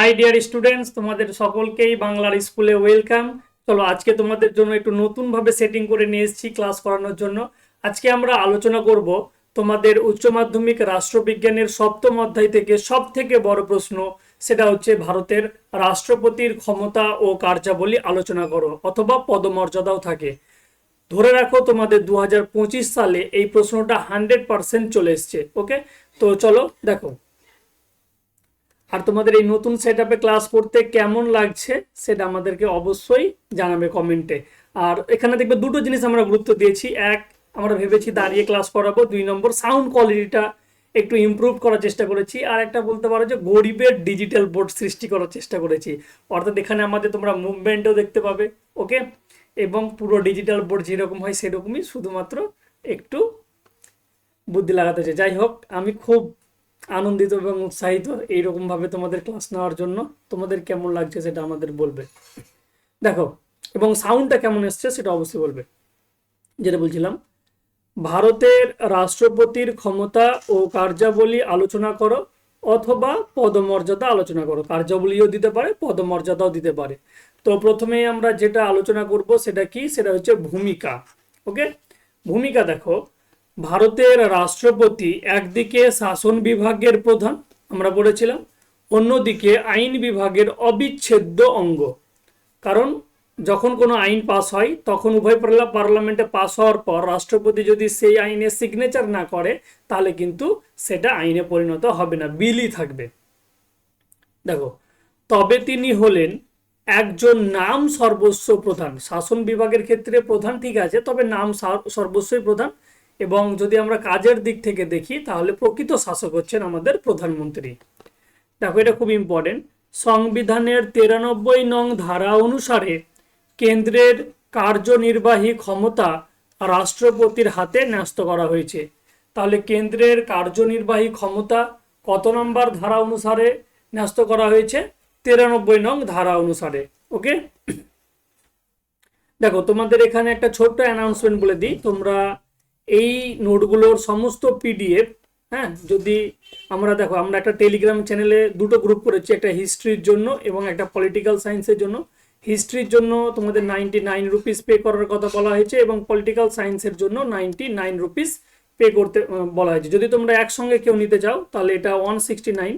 High dear students তোমাদের সকলকেই বাংলার স্কুলে ওয়েলকাম চলো, আজকে তোমাদের জন্য একটু নতুনভাবে সেটিং করে নিয়ে এসেছি ক্লাস করানোর জন্য। আজকে আমরা আলোচনা করব তোমাদের উচ্চ মাধ্যমিক রাষ্ট্রবিজ্ঞানের সপ্তম অধ্যায় থেকে সব থেকে বড় প্রশ্ন, সেটা হচ্ছে ভারতের রাষ্ট্রপতির ক্ষমতা ও কার্যাবলী আলোচনা করো, অথবা পদমর্যাদাও থাকে। ধরে রাখো, তোমাদের দু হাজার পঁচিশ সালে এই প্রশ্নটা হান্ড্রেড পার্সেন্ট চলে এসছে ওকে তো চলো, দেখো। আর তোমাদের এই নতুন সেট ক্লাস করতে কেমন লাগছে সেটা আমাদেরকে অবশ্যই জানাবে কমেন্টে আর এখানে দেখবে দুটো জিনিস আমরা গুরুত্ব দিয়েছি। এক, আমরা ভেবেছি দাঁড়িয়ে ক্লাস করাবো। দুই নম্বর সাউন্ড কোয়ালিটিটা একটু ইমপ্রুভ করার চেষ্টা করেছি। আর একটা বলতে পারো যে গরিবের ডিজিটাল বোর্ড সৃষ্টি করার চেষ্টা করেছি। অর্থাৎ এখানে আমাদের তোমরা মুভমেন্টও দেখতে পাবে ওকে এবং পুরো ডিজিটাল বোর্ড যেরকম হয় সেরকমই শুধুমাত্র একটু বুদ্ধি লাগাতে চাই। যাই হোক, আমি খুব আনন্দিত এবং উৎসাহিত এইরকমভাবে তোমাদের ক্লাস নেওয়ার জন্য তোমাদের কেমন লাগছে সেটা আমাদের বলবে। দেখো, এবং সাউন্ডটা কেমন এসছে সেটা অবশ্যই বলবে। যেটা বলছিলাম, ভারতের রাষ্ট্রপতির ক্ষমতা ও কার্যাবলী আলোচনা করো অথবা পদমর্যাদা আলোচনা করো। কার্যাবলীও দিতে পারে, পদমর্যাদাও দিতে পারে। তো প্রথমেই আমরা যেটা আলোচনা করব সেটা কি? সেটা হচ্ছে ভূমিকা ওকে ভূমিকা দেখো ভারতের রাষ্ট্রপতি একদিকে শাসন বিভাগের প্রধান, আমরা বলেছিলাম, অন্যদিকে আইন বিভাগের অবিচ্ছেদ্য অঙ্গ। কারণ যখন কোনো আইন পাস হয়, তখন উভয় পার্লা- পার্লামেন্টে পাস হওয়ার পর রাষ্ট্রপতি যদি সেই আইনে সিগনেচার না করে, তাহলে কিন্তু সেটা আইনে পরিণত হবে না, বিলই থাকবে। দেখো, তবে তিনি হলেন একজন নাম সর্বস্ব প্রধান। শাসন বিভাগের ক্ষেত্রে প্রধান ঠিক আছে, তবে নাম সর্বস্বই প্রধান। এবং যদি আমরা কাজের দিক থেকে দেখি, তাহলে প্রকৃত শাসক হচ্ছেন আমাদের প্রধানমন্ত্রী। দেখো, এটা খুব ইম্পর্টেন্ট সংবিধানের তিরানব্বই নং ধারা অনুসারে কেন্দ্রের কার্যনির্বাহী ক্ষমতা রাষ্ট্রপতির হাতে ন্যস্ত করা হয়েছে। তাহলে কেন্দ্রের কার্যনির্বাহী ক্ষমতা কত নম্বর ধারা অনুসারে ন্যস্ত করা হয়েছে? তিরানব্বই নং ধারা অনুসারে, ওকে? দেখো, তোমাদের এখানে একটা ছোট্ট অ্যানাউন্সমেন্ট বলে দিই। তোমরা এই নোটগুলোর সমস্ত পিডিএফ হ্যাঁ যদি আমরা দেখো, আমরা একটা টেলিগ্রাম চ্যানেলে দুটো গ্রুপ করেছি, একটা হিস্ট্রির জন্য এবং একটা পলিটিক্যাল সায়েন্সের জন্য। হিস্ট্রির জন্য তোমাদের নাইনটি নাইন রুপিস পে করার কথা বলা হয়েছে এবং পলিটিক্যাল সায়েন্সের জন্য নাইনটি নাইন রুপিস পে করতে বলা হয়েছে। যদি তোমরা একসঙ্গে কেউ নিতে চাও, তাহলে এটা ওয়ান সিক্সটি নাইন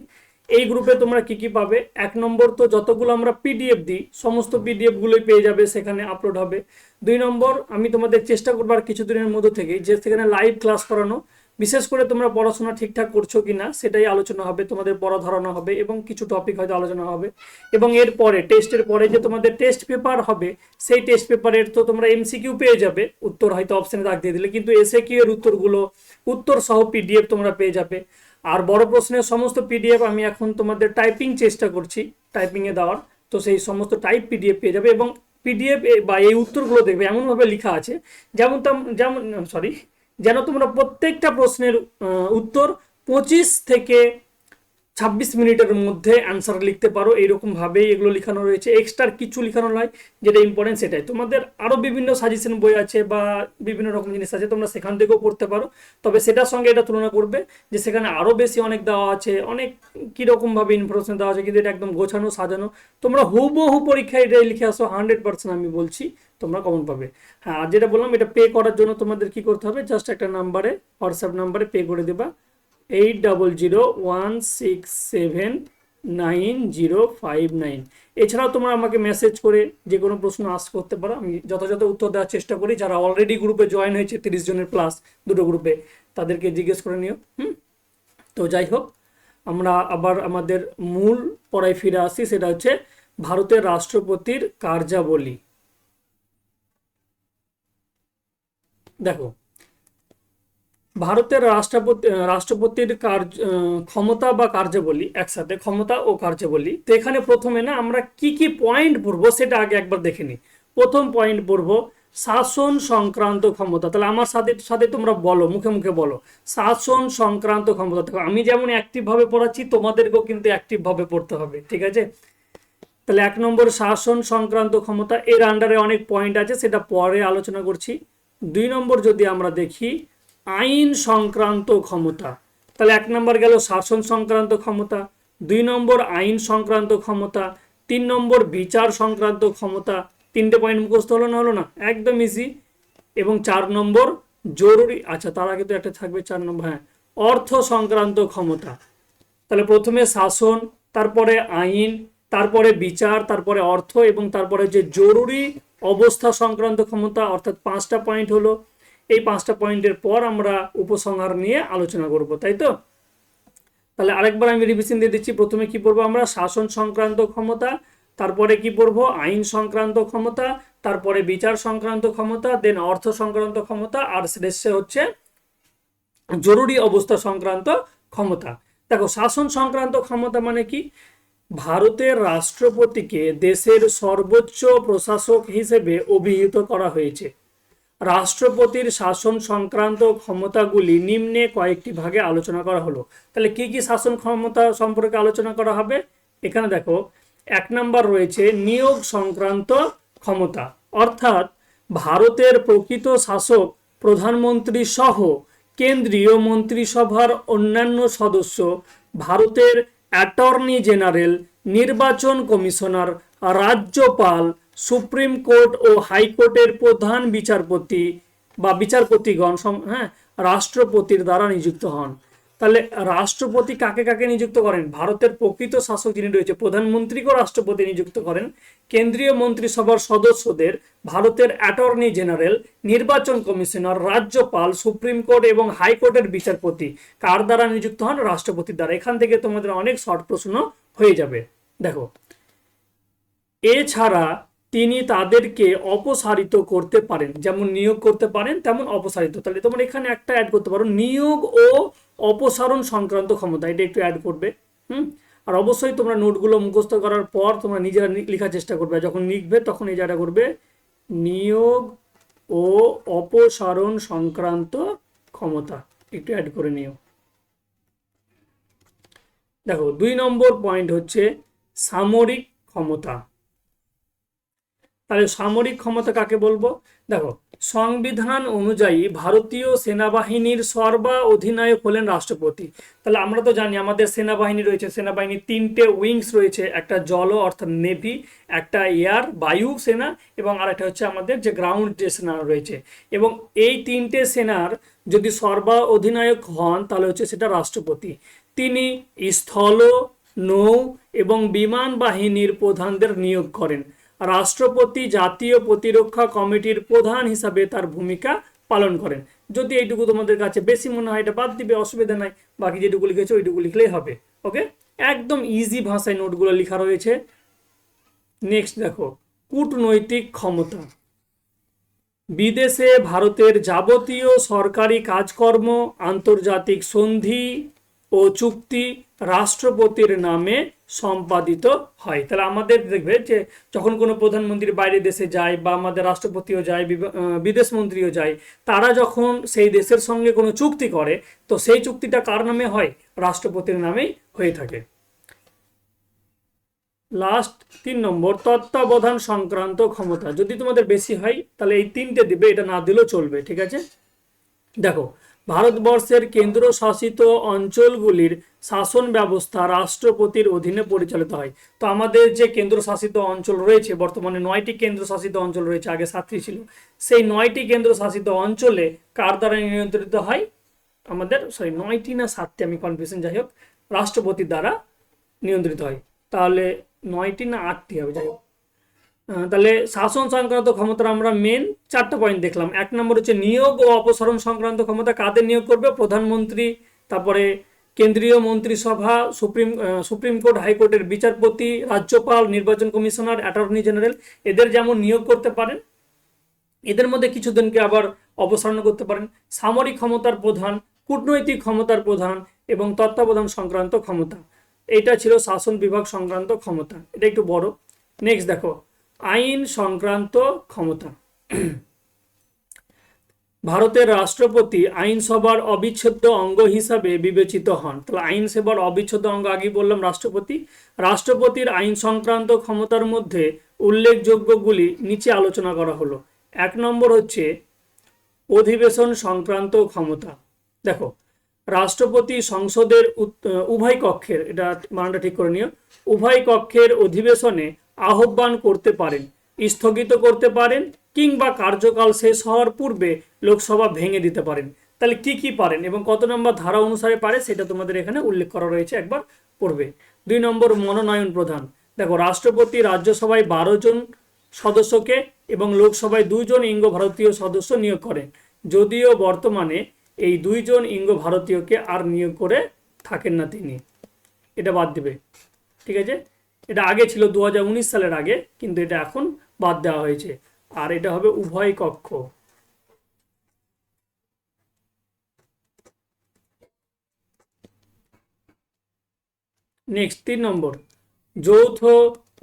এই গ্রুপে তোমরা কি কি পাবে? এক নম্বর তো যতগুলো আমরা পিডিএফ দিই, সমস্ত পিডিএফ গুলোই পেয়ে যাবে, সেখানে আপলোড হবে। দুই নম্বর, আমি তোমাদের চেষ্টা করবার কিছুদিনের মধ্যে থেকে যে সেখানে লাইভ ক্লাস করানো, বিশেষ করে তোমরা পড়াশোনা ঠিকঠাক করছ কি না সেটাই আলোচনা হবে, তোমাদের পড়া ধারণা হবে, এবং কিছু টপিক হয়তো আলোচনা হবে। এবং এর পরে টেস্টের পরে যে তোমাদের টেস্ট পেপার হবে, সেই টেস্ট পেপারের তো তোমরা এমসিকিউ পেয়ে যাবে, উত্তর হয়তো অপশানে দাগ দিয়ে দিলে, কিন্তু এসে কিউ এর উত্তরগুলো, উত্তর সহ পিডিএফ তোমরা পেয়ে যাবে। আর বড় প্রশ্নের সমস্ত পিডিএফ আমি এখন তোমাদের টাইপিং চেষ্টা করছি টাইপিংয়ে দেওয়ার। তো সেই সমস্ত টাইপ পিডিএফ পেয়ে যাবে এবং পিডিএফ বা এই উত্তরগুলো দেখবে, এমনভাবে লেখা আছে, যেমন যেমন সরি যেন তোমরা প্রত্যেকটা প্রশ্নের উত্তর পঁচিশ থেকে ছাব্বিশ মিনিটের মধ্যে অ্যান্সার লিখতে পারো, এইরকম ভাবেই এগুলো লেখানো রয়েছে। এক্সট্রা কিছু লেখানো নয়, যেটা ইম্পর্টেন্ট সেটাই। তোমাদের আরও বিভিন্ন সাজেশন বই আছে বা বিভিন্ন রকম জিনিস আছে, তোমরা সেখান থেকেও পড়তে পারো। তবে সেটার সঙ্গে এটা তুলনা করবে যে সেখানে আরও বেশি অনেক দেওয়া আছে, অনেক কীরকমভাবে ইনফরমেশন দেওয়া আছে, কিন্তু এটা একদম গোছানো, সাজানো। তোমরা হুবহু পরীক্ষায় এটাই লিখে আসো হান্ড্রেড পার্সেন্ট আমি বলছি, তোমরা কমন পাবে। হ্যাঁ আর যেটা বললাম, এটা পে করার জন্য তোমাদের কি করতে হবে? জাস্ট একটা নাম্বারে হোয়াটসঅ্যাপ নাম্বারে পে করে দেবা। Eight double zero one six seven nine zero five nine এছাড়াও তোমরা আমাকে মেসেজ করে যে কোনো প্রশ্ন আস করতে পারো। আমি যথাযথ উত্তর দেওয়ার চেষ্টা করি। যারা অলরেডি গ্রুপে জয়েন হয়েছে, তিরিশ জনের প্লাস দুটো গ্রুপে তাদেরকে জিজ্ঞেস করে নিও। হুম? তো যাই হোক, আমরা আবার আমাদের মূল পড়ায় ফিরে আসি। সেটা হচ্ছে ভারতের রাষ্ট্রপতির কার্যাবলী। দেখো ভারতের রাষ্ট্রপতি, রাষ্ট্রপতির কার্য ক্ষমতা বা কার্যাবলী, একসাথে ক্ষমতা ও কার্যাবলী, তো এখানে প্রথমে না আমরা কি কি পয়েন্ট পড়ব সেটা আগে একবার দেখে নিই। প্রথম পয়েন্ট পড়ব শাসন সংক্রান্ত ক্ষমতা। তাহলে আমার সাথে সাথে তোমরা বলো, মুখে মুখে বলো। শাসন সংক্রান্ত ক্ষমতা। দেখো, আমি যেমন অ্যাক্টিভভাবে পড়াচ্ছি, তোমাদেরকেও কিন্তু অ্যাক্টিভভাবে পড়তে হবে, ঠিক আছে? তাহলে এক নম্বর শাসন সংক্রান্ত ক্ষমতা, এর আন্ডারে অনেক পয়েন্ট আছে, সেটা পরে আলোচনা করছি। দুই নম্বর যদি আমরা দেখি আইন সংক্রান্ত ক্ষমতা। তাহলে এক নম্বর গেল শাসন সংক্রান্ত ক্ষমতা, দুই নম্বর আইন সংক্রান্ত ক্ষমতা, তিন নম্বর বিচার সংক্রান্ত ক্ষমতা। তিনটে পয়েন্ট মুখস্থ হলো না হলো না? একদম ইজি এবং চার নম্বর জরুরি আচ্ছা তার আগে তো একটা থাকবে চার নম্বর হ্যাঁ অর্থ সংক্রান্ত ক্ষমতা। তাহলে প্রথমে শাসন, তারপরে আইন, তারপরে বিচার, তারপরে অর্থ এবং তারপরে যে জরুরি অবস্থা সংক্রান্ত ক্ষমতা, অর্থাৎ পাঁচটা পয়েন্ট হলো এই পাঁচটা পয়েন্টের পর আমরা উপসংহার নিয়ে আলোচনা করব, তাই তো? তাহলে আরেকবার আমি রিভিশন দিয়ে দিচ্ছি। প্রথমে কি পড়ব আমরা? শাসন সংক্রান্ত ক্ষমতা, তারপরে কি পড়ব? আইন সংক্রান্ত ক্ষমতা, তারপরে বিচার সংক্রান্ত ক্ষমতা দেন অর্থ সংক্রান্ত ক্ষমতা, আর শেষে হচ্ছে জরুরি অবস্থা সংক্রান্ত ক্ষমতা। দেখো, শাসন সংক্রান্ত ক্ষমতা মানে কি? ভারতের রাষ্ট্রপতিকে দেশের সর্বোচ্চ প্রশাসক হিসেবে অভিহিত করা হয়েছে। রাষ্ট্রপতির শাসন সংক্রান্ত ক্ষমতাগুলি নিম্নে কয়েকটি ভাগে আলোচনা করা হলো। তাহলে কি কি শাসন ক্ষমতা সম্পর্কে আলোচনা করা হবে? এখানে দেখো, এক নম্বর রয়েছে নিয়োগ সংক্রান্ত ক্ষমতা। অর্থাৎ ভারতের প্রকৃত শাসক প্রধানমন্ত্রী সহ কেন্দ্রীয় মন্ত্রিসভার অন্যান্য সদস্য ভারতের অ্যাটর্নি জেনারেল, নির্বাচন কমিশনার, রাজ্যপাল সুপ্রিম কোর্ট ও হাইকোর্টের প্রধান বিচারপতি বা বিচারপতিগণ হ্যাঁ রাষ্ট্রপতির দ্বারা নিযুক্ত হন। তাহলে রাষ্ট্রপতি কাকে কাকে নিযুক্ত করেন? ভারতের প্রকৃত শাসক যিনি রয়েছে, প্রধানমন্ত্রীকেও রাষ্ট্রপতি নিযুক্ত করেন। কেন্দ্রীয় মন্ত্রিসভার সদস্যদের ভারতের অ্যাটর্নি জেনারেল, নির্বাচন কমিশনার, রাজ্যপাল, সুপ্রিম কোর্ট এবং হাইকোর্টের বিচারপতি কার দ্বারা নিযুক্ত হন? রাষ্ট্রপতির দ্বারা। এখান থেকে তোমাদের অনেক শর্ট প্রশ্ন হয়ে যাবে। দেখো, এছাড়া তিনি তাদেরকে অপসারিত করতে পারেন। যেমন নিয়োগ করতে পারেন, তেমন অপসারিত। তাহলে তোমরা এখানে একটা অ্যাড করতে পারো। নিয়োগ ও অপসারণ সংক্রান্ত ক্ষমতা, এটা একটু অ্যাড করবে, হুম? আর অবশ্যই তোমরা নোটগুলো মুখস্থ করার পর তোমরা নিজেরা লেখার চেষ্টা করবে। যখন লিখবে, তখন এই জায়গাটা করবে, নিয়োগ ও অপসারণ সংক্রান্ত ক্ষমতা, একটু অ্যাড করে নিও। দেখো, দুই নম্বর পয়েন্ট হচ্ছে সামরিক ক্ষমতা। তাহলে সামরিক ক্ষমতা কাকে বলব? দেখো, সংবিধান অনুযায়ী ভারতীয় সেনাবাহিনীর সর্বা অধিনায়ক হলেন রাষ্ট্রপতি। তাহলে আমরা তো জানি আমাদের সেনাবাহিনী রয়েছে, সেনাবাহিনীর তিনটে উইংস রয়েছে, একটা জল, অর্থাৎ নেভি, একটা এয়ার, বায়ু সেনা এবং আরেকটা হচ্ছে আমাদের যে গ্রাউন্ড যে সেনা রয়েছে। এবং এই তিনটে সেনার যদি সর্বা অধিনায়ক হন, তাহলে হচ্ছে সেটা রাষ্ট্রপতি। তিনি স্থল, নৌ এবং বিমান বাহিনীর প্রধানদের নিয়োগ করেন। রাষ্ট্রপতি জাতীয় প্রতিরক্ষা কমিটির প্রধান হিসাবে তার ভূমিকা পালন করেন। যদি এইটুকু তোমাদের কাছে বেশি মনে হয়, এটা বাদ দিবে, অসুবিধা নাই। বাকি যেটুকু লিখেছে, ওইটুকু লিখলেই হবে, ওকে? একদম ইজি ভাষায় নোটগুলো লেখা রয়েছে। নেক্সট দেখো, কূটনৈতিক ক্ষমতা। বিদেশে ভারতের যাবতীয় সরকারি কাজকর্ম, আন্তর্জাতিক সন্ধি ও চুক্তি রাষ্ট্রপতির নামে সম্পাদিত হয়। তাহলে আমাদের দেখবে যে যখন কোনো প্রধানমন্ত্রী বাইরে দেশে যায় বা আমাদের রাষ্ট্রপতিও যায় বিদেশ মন্ত্রীও যায়, তারা যখন সেই দেশের সঙ্গে কোনো চুক্তি করে, তো সেই চুক্তিটা কার নামে হয়? রাষ্ট্রপতির নামেই হয়ে থাকে। লাস্ট তিন নম্বর, তত্ত্বাবধান সংক্রান্ত ক্ষমতা। যদি তোমাদের বেশি হয়, তাহলে এই তিনটে দিবে, এটা না দিলেও চলবে, ঠিক আছে? দেখো ভারতবর্ষের কেন্দ্র শাসিত অঞ্চলগুলির শাসন ব্যবস্থা রাষ্ট্রপতির অধীনে পরিচালিত হয়। তো আমাদের যে কেন্দ্র শাসিত অঞ্চল রয়েছে, বর্তমানে নয়টি কেন্দ্র শাসিত অঞ্চল রয়েছে, আগে সাতটি ছিল। সেই নয়টি কেন্দ্র শাসিত অঞ্চলে কার দ্বারা নিয়ন্ত্রিত হয়? আমাদের সরি নয়টি না সাতটি, আমি কনফিউশন যাই হোক রাষ্ট্রপতির দ্বারা নিয়ন্ত্রিত হয়। তাহলে নয়টি না আটটি হবে, যাই হোক। তাহলে শাসন সংক্রান্ত ক্ষমতার আমরা মেন চারটা পয়েন্ট দেখলাম। এক নম্বর হচ্ছে নিয়োগ ও অপসারণ সংক্রান্ত ক্ষমতা কাদের নিয়োগ করবে? প্রধানমন্ত্রী, তারপরে কেন্দ্রীয় মন্ত্রিসভা, সুপ্রিম সুপ্রিম কোর্ট হাইকোর্টের বিচারপতি, রাজ্যপাল, নির্বাচন কমিশনার অ্যাটর্নি জেনারেল এদের যেমন নিয়োগ করতে পারেন, এদের মধ্যে কিছুদিনকে আবার অপসারণ করতে পারেন। সামরিক ক্ষমতার প্রধান, কূটনৈতিক ক্ষমতার প্রধান এবং তত্ত্বাবধান সংক্রান্ত ক্ষমতা। এটা ছিল শাসন বিভাগ সংক্রান্ত ক্ষমতা। এটা একটু বড়। নেক্সট দেখো। আইন সংক্রান্ত ক্ষমতা। ভারতের রাষ্ট্রপতি আইনসভার অবিচ্ছেদ্য অঙ্গ হিসাবে বিবেচিত হন। তাহলে আইনসভার অবিচ্ছেদ্য অঙ্গ আগে বললাম রাষ্ট্রপতি। রাষ্ট্রপতির আইন সংক্রান্ত ক্ষমতার মধ্যে উল্লেখযোগ্যগুলি নিচে আলোচনা করা হলো। এক নম্বর হচ্ছে অধিবেশন সংক্রান্ত ক্ষমতা। দেখো, রাষ্ট্রপতি সংসদের উভয় কক্ষের, এটা মানটা ঠিক করে নিও, উভয় কক্ষের অধিবেশনে আহ্বান করতে পারেন, স্থগিত করতে পারেন কিংবা কার্যকাল শেষ হওয়ার পূর্বে লোকসভা ভেঙে দিতে পারেন। তাহলে কি কি পারেন এবং কত নম্বর ধারা অনুসারে পারে সেটা তোমাদের এখানে উল্লেখ করা রয়েছে একবার পড়বে। দুই নম্বর মনোনয়ন প্রধান দেখো, রাষ্ট্রপতি রাজ্যসভায় বারো জন সদস্যকে এবং লোকসভায় দুইজন ইঙ্গ ভারতীয় সদস্য নিয়োগ করেন। যদিও বর্তমানে এই দুইজন ইঙ্গ ভারতীয়কে আর নিয়োগ করে থাকেন না তিনি। এটা বাদ দেবে। ঠিক আছে? এটা আগে ছিল দু হাজার উনিশ সালের আগে, কিন্তু এটা এখন বাদ দেওয়া হয়েছে। আর এটা হবে উভয় কক্ষ। নেক্সট তিন নম্বর। যৌথ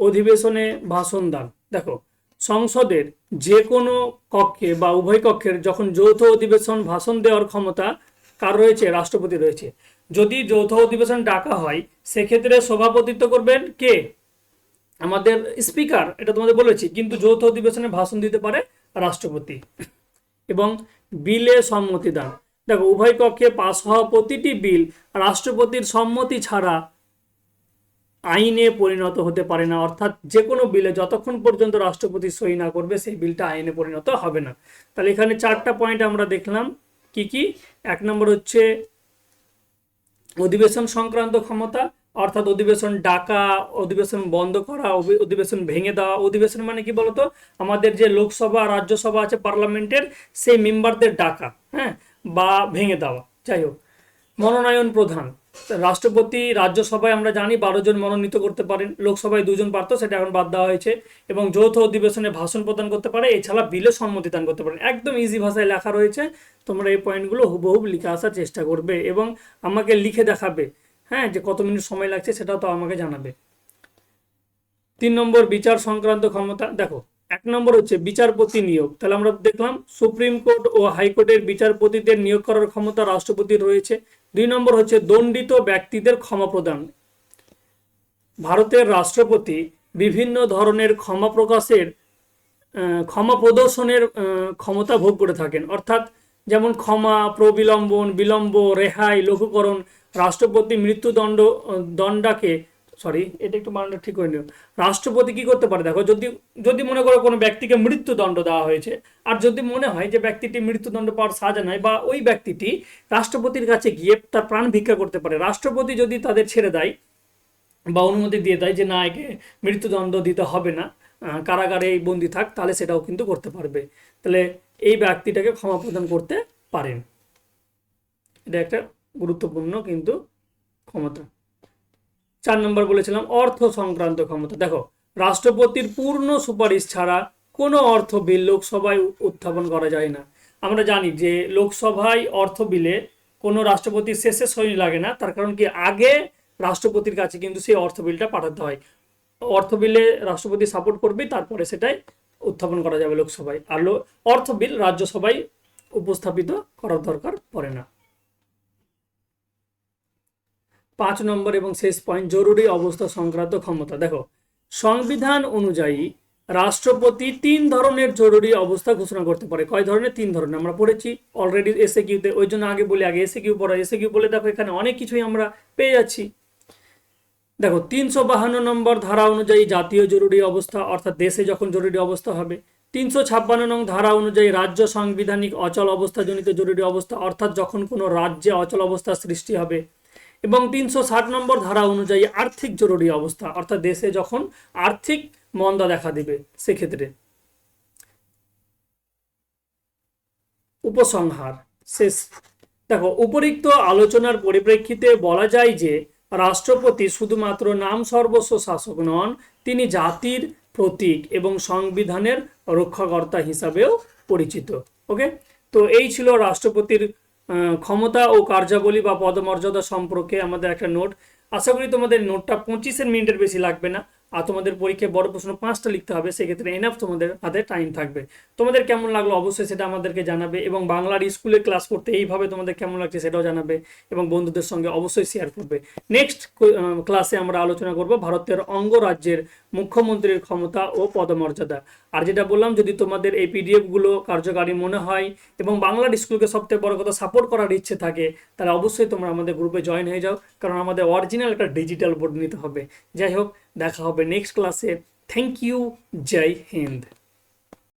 অধিবেশনে ভাষণ দান। দেখো, সংসদের যে কোনো কক্ষে বা উভয় কক্ষের যখন যৌথ অধিবেশন ভাষণ দেওয়ার ক্ষমতা কার রয়েছে? রাষ্ট্রপতি রয়েছে। যদি যৌথ অধিবেশন ডাকা হয়, সেক্ষেত্রে সভাপতিত্ব করবেন কে? আমাদের স্পিকার, এটা তোমাদের বলেছি কিন্তু যৌথ অধিবেশনে ভাষণ দিতে পারে রাষ্ট্রপতি। এবং বিলে সম্মতি দান। দেখো, উভয় কক্ষে পাশ হওয়া প্রতিটি বিল রাষ্ট্রপতির সম্মতি ছাড়া আইনে পরিণত হতে পারে না। অর্থাৎ যে কোনো বিলে যতক্ষণ পর্যন্ত রাষ্ট্রপতি সই না করবে, সেই বিলটা আইনে পরিণত হবে না। তাহলে এখানে চারটা পয়েন্ট আমরা দেখলাম। কি কি? এক নম্বর হচ্ছে অধিবেশন সংক্রান্ত ক্ষমতা, অর্থাৎ অধিবেশন ডাকা, অধিবেশন বন্ধ করা অধিবেশন ভেঙে দেওয়া, অধিবেশন মানে কি বলতো? আমাদের যে লোকসভা, রাজ্যসভা আছে পার্লামেন্টের, সেই মেম্বারদের ডাকা হ্যাঁ? বা ভেঙে দেওয়া, যাই হোক। মনোনয়ন প্রধান রাষ্ট্রপতি রাজ্যসভায় আমরা জানি বারো জন মনোনীত করতে পারেন। লোকসভায় দুজন পারতো সেটা এখন বাদ দেওয়া হয়েছে এবং যৌথ অধিবেশনে ভাষণ প্রদান করতে পারে, এছাড়া বিলে সম্মতি দান করতে পারেন। একদম ইজি ভাষায় লেখা রয়েছে, তোমরা এই পয়েন্টগুলো হুবহুব লিখে আসার চেষ্টা করবে এবং আমাকে লিখে দেখাবে হ্যাঁ যে কত মিনিট সময় লাগছে সেটাও তো আমাকে জানাবে। তিন নম্বর, বিচার সংক্রান্ত ক্ষমতা, দেখো, এক নম্বর হচ্ছে বিচারপতি নিয়োগ। তাহলে আমরা দেখলাম সুপ্রিম কোর্ট ও হাইকোর্টের বিচারপতিদের নিয়োগ করার ক্ষমতা রাষ্ট্রপতির রয়েছে। দুই নম্বর হচ্ছে দণ্ডিত ব্যক্তিদের ক্ষমা প্রদান। ভারতের রাষ্ট্রপতি বিভিন্ন ধরনের ক্ষমা প্রকাশের ক্ষমা প্রদর্শনের ক্ষমতা ভোগ করে থাকেন। অর্থাৎ যেমন ক্ষমা, প্রবিলম্বন, বিলম্ব, রেহাই, লঘুকরণ, রাষ্ট্রপতি মৃত্যুদণ্ড দণ্ডাকে সরি এটা একটু মানটা ঠিক করে নিও। রাষ্ট্রপতি কি করতে পারে? দেখো, যদি যদি মনে করো কোনো ব্যক্তিকে মৃত্যুদণ্ড দেওয়া হয়েছে, আর যদি মনে হয় যে ব্যক্তিটি মৃত্যুদণ্ড পাওয়ার সাজা নয় বা ওই ব্যক্তিটি রাষ্ট্রপতির কাছে গিয়ে তার প্রাণ ভিক্ষা করতে পারে, রাষ্ট্রপতি যদি তাদের ছেড়ে দেয় বা অনুমতি দিয়ে দেয় যে না, একে মৃত্যুদণ্ড দিতে হবে না কারাগারে এই বন্দি থাক, তাহলে সেটাও কিন্তু করতে পারবে। তাহলে এই ব্যক্তিটাকে ক্ষমা প্রদান করতে পারেন। এটা একটা গুরুত্বপূর্ণ কিন্তু ক্ষমতা। চার নম্বর বলেছিলাম, অর্থ সংক্রান্ত ক্ষমতা। দেখো, রাষ্ট্রপতির পূর্ণ সুপারিশ ছাড়া কোনো অর্থ বিল লোকসভায় উত্থাপন করা যায় না। আমরা জানি যে লোকসভায় অর্থ বিলে কোনো রাষ্ট্রপতির শেষে সই লাগে না, তার কারণ কি? আগে রাষ্ট্রপতির কাছে কিন্তু সেই অর্থ বিলটা পাঠাতে হয়। অর্থ বিলে রাষ্ট্রপতি সাপোর্ট করবে, তারপরে সেটাই উত্থাপন করা যাবে লোকসভায়। আর অর্থ বিল রাজ্যসভায় উপস্থাপিত করার দরকার পড়ে না। পাঁচ নম্বর এবং শেষ পয়েন্ট জরুরি অবস্থা সংক্রান্ত ক্ষমতা। দেখো, সংবিধান অনুযায়ী রাষ্ট্রপতি তিন ধরনের জরুরি অবস্থা ঘোষণা করতে পারে। কয় ধরনের? তিন ধরনের। আমরা পড়েছি অলরেডি এসে কিউতে ওই জন্য আগে বলি, আগে এসে কিউ পড়া। এসে কিউ বলে দেখো, এখানে অনেক কিছুই আমরা পেয়ে যাচ্ছি। দেখো, তিনশো বাহান্ন নম্বর ধারা অনুযায়ী জাতীয় জরুরি অবস্থা, অর্থাৎ দেশে যখন জরুরি অবস্থা হবে, তিনশো ছাপ্পান্ন নং ধারা অনুযায়ী রাজ্য সাংবিধানিক অচল অবস্থাজনিত জরুরি অবস্থা, অর্থাৎ যখন কোনো রাজ্যে অচল অবস্থার সৃষ্টি হবে এবং তিনশো ষাট নম্বর ধারা অনুযায়ী আর্থিক জরুরি অবস্থা, অর্থাৎ দেশে যখন আর্থিক মন্দা দেখা দিবে, সেক্ষেত্রে। উপসংহার, শেষ। দেখো, উপরিক্ত আলোচনার পরিপ্রেক্ষিতে বলা যায় যে, রাষ্ট্রপতি শুধুমাত্র নাম সর্বস্ব শাসক নন, তিনি জাতির প্রতীক এবং সংবিধানের রক্ষাকর্তা হিসাবেও পরিচিত। ওকে? তো এই ছিল রাষ্ট্রপতির ক্ষমতা ও কার্যাবলী বা পদমর্যাদা সম্পর্কে আমাদের একটা নোট। আশা করি তোমাদের নোটটা পঁচিশের মিনিটের বেশি লাগবে না। আর তোমাদের পরীক্ষায় বড় প্রশ্ন পাঁচটা লিখতে হবে, সেক্ষেত্রে এনাফ তোমাদের হাতে টাইম থাকবে। তোমাদের কেমন লাগল অবশ্যই সেটা আমাদেরকে জানাবে এবং বাংলার স্কুলে ক্লাস করতে এইভাবে তোমাদের কেমন লাগছে সেটাও জানাবে এবং বন্ধুদের সঙ্গে অবশ্যই শেয়ার করবে। নেক্সট ক্লাসে আমরা আলোচনা করব ভারতের অঙ্গরাজ্যের মুখ্যমন্ত্রীর ক্ষমতা ও পদমর্যাদা। আর যেটা বললাম, যদি তোমাদের এই পিডিএফগুলো কার্যকারী মনে হয় এবং বাংলার স্কুলকে সবথেকে বড় কথা সাপোর্ট করার ইচ্ছে থাকে, তাহলে অবশ্যই তোমরা আমাদের গ্রুপে জয়েন হয়ে যাও, কারণ আমাদের অরিজিনাল একটা ডিজিটাল বোর্ড নিতে হবে। যাই হোক দেখা হবে নেক্সট ক্লাসে থ্যাংক ইউ জয় হিন্দ